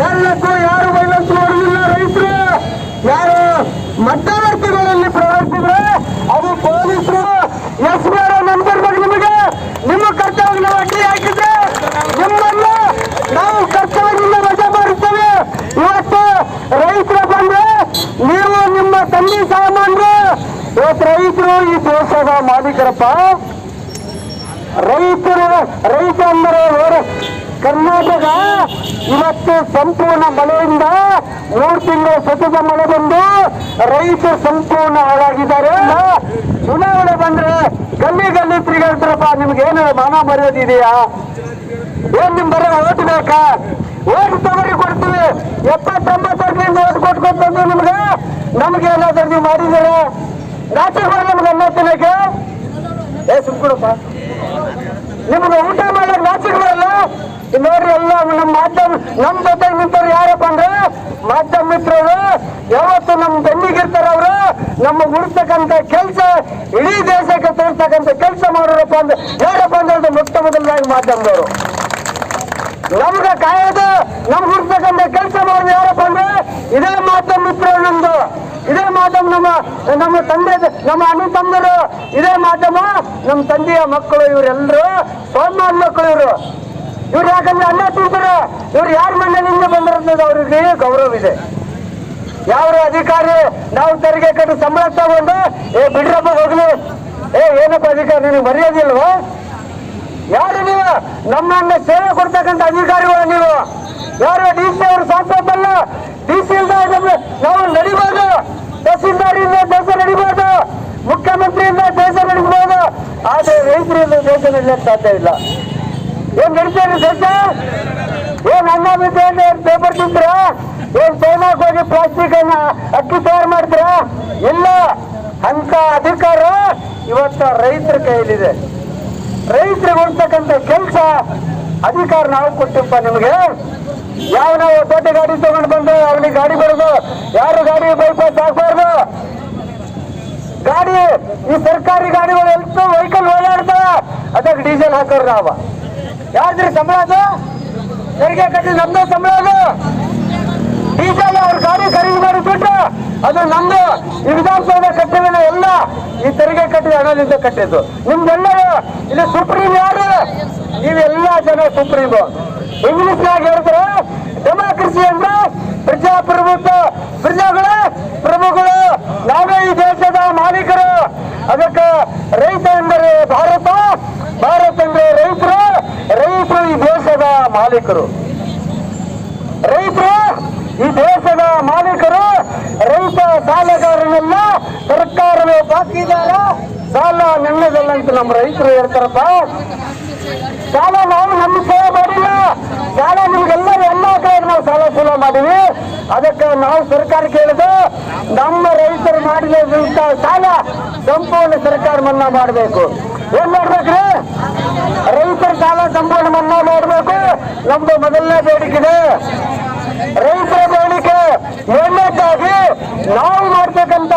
ವೈಲಕ್ಕೂ ಯಾರು ವೈಲಕ್ಕೂ ಹೊಡೆದಿಲ್ಲ ರೈತರು. ಯಾರು ಮಧ್ಯವರ್ತಿಗಳಲ್ಲಿ ಪ್ರವರ್ತಿದ್ರೆ ಅದು ಪೊಲೀಸರು. ಎಸ್ ಬಿ ಆರ್ ನಂಬಿರ್ಬೇಕು ನಿಮಗೆ ನಿಮ್ಮ ಕರ್ತವ್ಯ ಅಡ್ಡಿ ಹಾಕಿದ್ರೆ ನಿಮ್ಮನ್ನ ನಾವು ಕರ್ತವ್ಯದಿಂದ ರಜೆ ಮಾಡುತ್ತೇವೆ. ಇವತ್ತು ರೈತರ ಬಂದ್ರೆ ನೀವು ನಿಮ್ಮ ತಂದೆ ಸಾಮಾನ್ರು. ಇವತ್ತು ರೈತರು ಈ ದೇಶದ ಮಾಲೀಕರಪ್ಪ. ರೈತರು, ರೈತ ಅಂದರೆ ಕರ್ನಾಟಕ ಇವತ್ತು ಸಂಪೂರ್ಣ ಮಳೆಯಿಂದ ಮೂರು ತಿಂಗಳು ಸತತ ಮಳೆ ಬಂದು ರೈತರು ಸಂಪೂರ್ಣ ಹಾಳಾಗಿದ್ದಾರೆ. ಚುನಾವಣೆ ಬಂದ್ರೆ ಗಲ್ಲಿ ಗಲ್ಲಿ ತಿರುಗಾಡ್ತಾರಪ್ಪ. ನಿಮ್ಗೆ ಏನು ಮಾನ ಮರ್ಯಾದಿದೆಯಾ ಏನ್ ನಿಮ್ ಬರೋ ಓಟ್ ಬೇಕಾ? ಓಟ್ ತಗೊಳ್ಳಿ ಕೊಡ್ತೀವಿ. ಎಪ್ಪತ್ತೊಂಬತ್ತರಿಂದ ಓಟ್ ಕೊಟ್ಕೊಟ್ಟು ಬಂದು ನಿಮ್ಗೆ. ನಮ್ಗೆ ಏನಾದ್ರು ನೀವು ಮಾಡಿದ್ದೀರಾ? ನಾಚಿಕೆ ಬರಲ್ಲ ನಮ್ಗೆ ಅನ್ನ ತಿನ್ನಕ್ಕೆ? ಏ ಸುಮ್ಕೊಡಪ್ಪ ನಿಮ್ಗೆ ಊಟ ಮಾಡಕ್ ನಾಚಿಕೆ ಬರಲ್ಲ ಇಲ್ಲಿ ನೋಡ್ರಿ ಎಲ್ಲ ನಮ್ಮ ಮಾಧ್ಯಮ ನಮ್ ಜೊತೆ ನಿಂತವ್ರು ಯಾರಪ್ಪ ಅಂದ್ರೆ ಮಾಧ್ಯಮ ಮಿತ್ರರು. ಯಾವತ್ತು ನಮ್ಮ ಬೆನ್ನಿಗಿರ್ತಾರ ಅವರು. ನಮ್ಮ ಉಳಿಸ್ತಕ್ಕಂತ ಕೆಲಸ, ಇಡೀ ದೇಶಕ್ಕೆ ತೋರಿಸ್ತಕ್ಕಂತ ಕೆಲಸ ಮಾಡೋರಪ್ಪ ಅಂದ್ರೆ ಯಾರಪ್ಪ ಅಂದ್ರೆ ಮೊಟ್ಟ ಮೊದಲಾಗಿ ಮಾಧ್ಯಮದವರು. ನಮ್ಗೆ ಕಾಯೋದು ನಮ್ಗೆ ಹುಡ್ತಕ್ಕಂಥ ಕೆಲಸ ಮಾಡೋದು ಯಾರಪ್ಪ ಅಂದ್ರೆ ಇದೇ ಮಾಧ್ಯಮ ಮಿತ್ರರು ನಮ್ದು. ಇದೇ ಮಾಧ್ಯಮ ನಮ್ಮ ನಮ್ಮ ತಂದೆ, ನಮ್ಮ ಅಣ್ಣ ತಮ್ಮರು. ಇದೇ ಮಾಧ್ಯಮ ನಮ್ಮ ತಂದೆಯ ಮಕ್ಕಳು ಇವರೆಲ್ಲರೂ ಸೋಮಾನ್ ಮಕ್ಕಳು ಇವರು. ಇವ್ರು ಯಾಕಂದ್ರೆ ಅನ್ನ ತಿಂತಾರೆ. ಇವ್ರು ಯಾರ ಮಣ್ಣಿನಿಂದ ಬಂದಿರ್ತದೆ ಅವ್ರಿಗೆ ಗೌರವ ಇದೆ. ಯಾವ ಅಧಿಕಾರಿ, ನಾವು ತೆರಿಗೆ ಕಟ್ಟು ಸಂಬಳ ತಗೊಂಡು, ಏ ಬಿಡ್ರಪ್ಪ ಹೋಗ್ಲಿ. ಏ, ಏನಪ್ಪ ಅಧಿಕಾರಿ, ನಿನಗೆ ಮರ್ಯಾದಿಲ್ವಾ ಯಾರು ನೀವು? ನಮ್ಮನ್ನ ಸೇವೆ ಕೊಡ್ತಕ್ಕಂಥ ಅಧಿಕಾರಿಗಳು ನೀವು. ಯಾರು ಡಿ ಸಿ ಅವರು ಸಾಕಲ್ಲ ಡಿ ಸಿ ನಾವು ನಡಿಬೋದು. ತಹಸೀಲ್ದಾರಿಂದ ದೇಶ ನಡಿಬೋದು. ಮುಖ್ಯಮಂತ್ರಿಯಿಂದ ದೇಶ ನಡಿಬಹುದು ಆದ್ರೆ ರೈತರಿಂದ ದೇಶ ನಡಿಯಕ್ಕೆ ಸಾಧ್ಯ ಇಲ್ಲ. ಏನ್ ನಡೀತಾರೆ ಸಜ್ಜ ಏನ್ ಅನ್ನ ಬಿದ್ದೆ ಪೇಪರ್ ತಿಂತೀರಾ? ಏನ್ ಚೈನಾಕ್ ಹೋಗಿ ಪ್ಲಾಸ್ಟಿಕ್ ಅನ್ನ ಅಕ್ಕಿ ತಯಾರು ಮಾಡ್ತೀರಾ? ಇಲ್ಲ. ಅಂತ ಅಧಿಕಾರ ಇವತ್ತ ರೈತರ ಕೈಯಲ್ಲಿದೆ ರೈತರಿಗೆ ಕೊಡ್ತಕ್ಕಂಥ ಕೆಲಸ ಅಧಿಕಾರ ನಾವು ಕೊಟ್ಟಿಪ್ಪ ನಿಮಗೆ. ಯಾವ ನಾವು ದೊಡ್ಡ ಗಾಡಿ ತಗೊಂಡು ಬಂದು ಅವನಿಗೆ ಗಾಡಿ ಬರೋದು, ಯಾರು ಗಾಡಿ ಬೈಪಾಸ್ ಹಾಕ್ಬಾರ್ದು? ಗಾಡಿ, ಈ ಸರ್ಕಾರಿ ಗಾಡಿಗಳು ಎಲ್ಲ ವೆಹಿಕಲ್ ಓಡಾಡ್ತಾವ ಅದಕ್ಕೆ ಡೀಸೆಲ್ ಹಾಕೋರು ನಾವ. ಯಾರ್ದ್ರಿ ಸಂಬಳ ಅದು? ತೆರಿಗೆ ಕಟ್ಟಿದ ನಮ್ದು ಸಂಬಳ ಅದು. ಡೀಸೆಲ್ ಅವ್ರ ಗಾಡಿ ಖರೀದಿ ಮಾಡಿಬಿಟ್ಟು ಅದು ನಮ್ದು. ವಿಧಾನಸೌಧ ಕಟ್ಟಿದ ಎಲ್ಲ ಈ ತೆರಿಗೆ ಕಟ್ಟಿದ ಹಣದಿಂದ ಕಟ್ಟಿದ್ದು. ನಿಮ್ದೆಲ್ಲರೂ ಇಲ್ಲಿ ಸುಪ್ರೀಂ ಯಾರು? ನೀವೆಲ್ಲ ಜನ ಸುಪ್ರೀಂ ಇಂಗ್ಲಿಷ್ ನಾಗ ಹೇಳ್ತಾರೆ ಡೆಮಾಕ್ರಸಿ ಅಂದ್ರೆ ಪ್ರಜಾಪ್ರಭುತ್ವ. ಪ್ರಜಾಗಳ ಪ್ರಭುಗಳು. ನಾವೇ ಈ ದೇಶದ ಮಾಲೀಕರು ಅದಕ್ಕೆ ರೈತ ಎಂದರೆ ಭಾರತ ಭಾರತ ಅಂದ್ರೆ ರೈತರು ರೈತರು ಈ ದೇಶದ ಮಾಲೀಕರು. ರೈತರು, ಈ ದೇಶದ ಮಾಲೀಕರು, ರೈತ ಸಾಲಗಾರನೆಲ್ಲ ಸರ್ಕಾರವೇ ಬಾಕಿದಾರ. ಸಾಲ ಅಂತ ನಮ್ಮ ರೈತರು ಹೇಳ್ತಾರಪ್ಪ. ಸಾಲ ನಾವು ನಮ್ಮ ಸೇವೆ ಮಾಡಿಲ್ಲ. ಸಾಲ ನಿಮ್ಗೆಲ್ಲ ಎಲ್ಲ ಕಡೆ ನಾವು ಸಾಲ ಸೂಲ ಮಾಡಿವಿ ಅದಕ್ಕೆ ನಾವು ಸರ್ಕಾರ ಕೇಳಿದ್ರು ನಮ್ಮ ರೈತರು ಮಾಡಿದಂತ ಸಾಲ ಸಂಪೂರ್ಣ ಸರ್ಕಾರ ಮನ್ನಾ ಮಾಡಬೇಕು. ಏನ್ ಮಾಡ್ಬೇಕ್ರಿ? ರೈತರ ಸಾಲ ಸಂಪೂರ್ಣ ಮನ್ನಾ ಮಾಡಬೇಕು. ನಮ್ದು ಮೊದಲನೇ ಬೇಡಿಕೆ ರೈತರ ಬೇಡಿಕೆ ಎರಡನೇದಾಗಿ ನಾವು ಮಾಡ್ತಕ್ಕಂತ